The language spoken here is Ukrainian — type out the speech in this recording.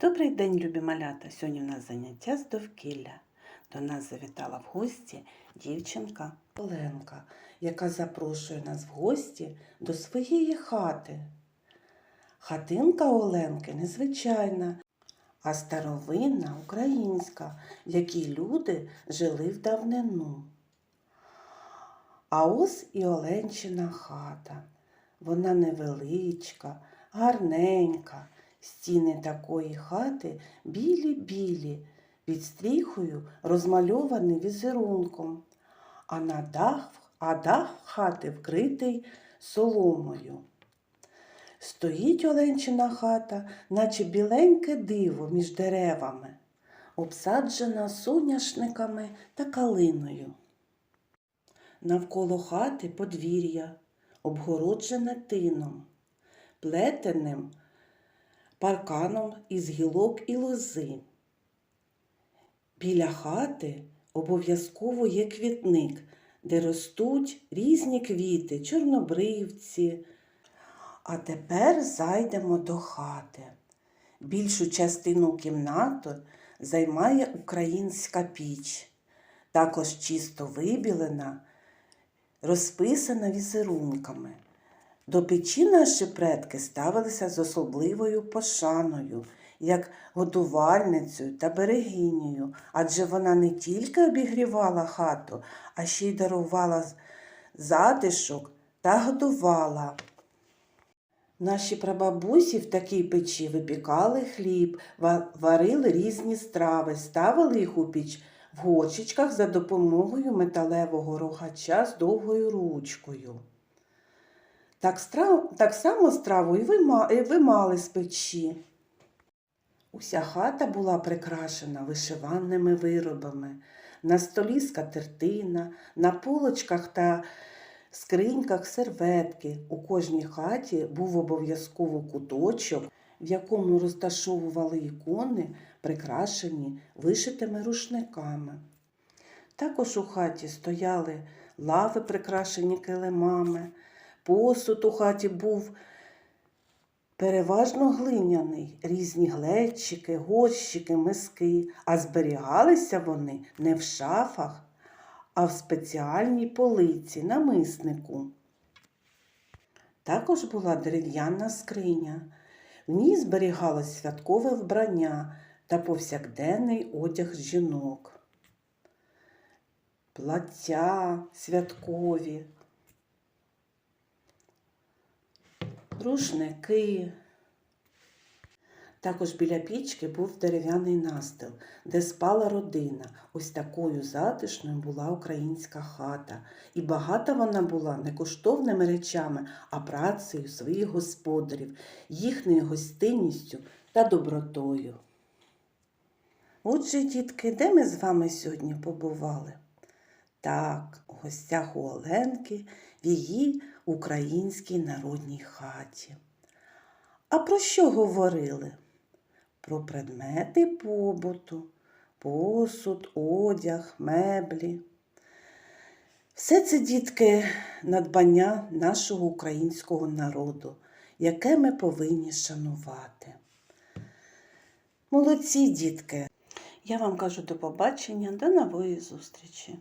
Добрий день, любі малята! Сьогодні в нас заняття з довкілля. До нас завітала в гості дівчинка Оленка, яка запрошує нас в гості до своєї хати. Хатинка Оленки незвичайна, а старовинна українська, в якій люди жили в давнину. А ось і Оленчина хата. Вона невеличка, гарненька. Стіни такої хати білі-білі, під стріхою розмальовані візерунком, а на дах, а дах хати вкритий соломою. Стоїть Оленчина хата, наче біленьке диво між деревами, обсаджена соняшниками та калиною. Навколо хати подвір'я, обгороджене тином, плетеним парканом із гілок і лози. Біля хати обов'язково є квітник, де ростуть різні квіти, чорнобривці. А тепер зайдемо до хати. Більшу частину кімнати займає українська піч, також чисто вибілена, розписана візерунками. До печі наші предки ставилися з особливою пошаною, як годувальницею та берегинею, адже вона не тільки обігрівала хату, а ще й дарувала затишок та годувала. Наші прабабусі в такій печі випікали хліб, варили різні страви, ставили їх у піч в горчичках за допомогою металевого рогача з довгою ручкою. Так, страв, так само страву і вима, і вимали з печі. Уся хата була прикрашена вишиваними виробами. На столі скатертина, на полочках та скриньках серветки. У кожній хаті був обов'язково куточок, в якому розташовували ікони, прикрашені вишитими рушниками. Також у хаті стояли лави, прикрашені килимами. Посуд у хаті був переважно глиняний, різні глечики, горщики, миски, а зберігалися вони не в шафах, а в спеціальній полиці намиснику. Також була дерев'яна скриня. В ній зберігалось святкове вбрання та повсякденний одяг жінок. Плаття святкові, рушники. Також біля пічки був дерев'яний настил, де спала родина. Ось такою затишною була українська хата. І багата вона була не коштовними речами, а працею своїх господарів, їхньою гостинністю та добротою. Отже, дітки, де ми з вами сьогодні побували? Так, у гостях у Оленки в її українській народній хаті. А про що говорили? Про предмети побуту, посуд, одяг, меблі. Все це, дітки, надбання нашого українського народу, яке ми повинні шанувати. Молодці, дітки! Я вам кажу до побачення, до нової зустрічі!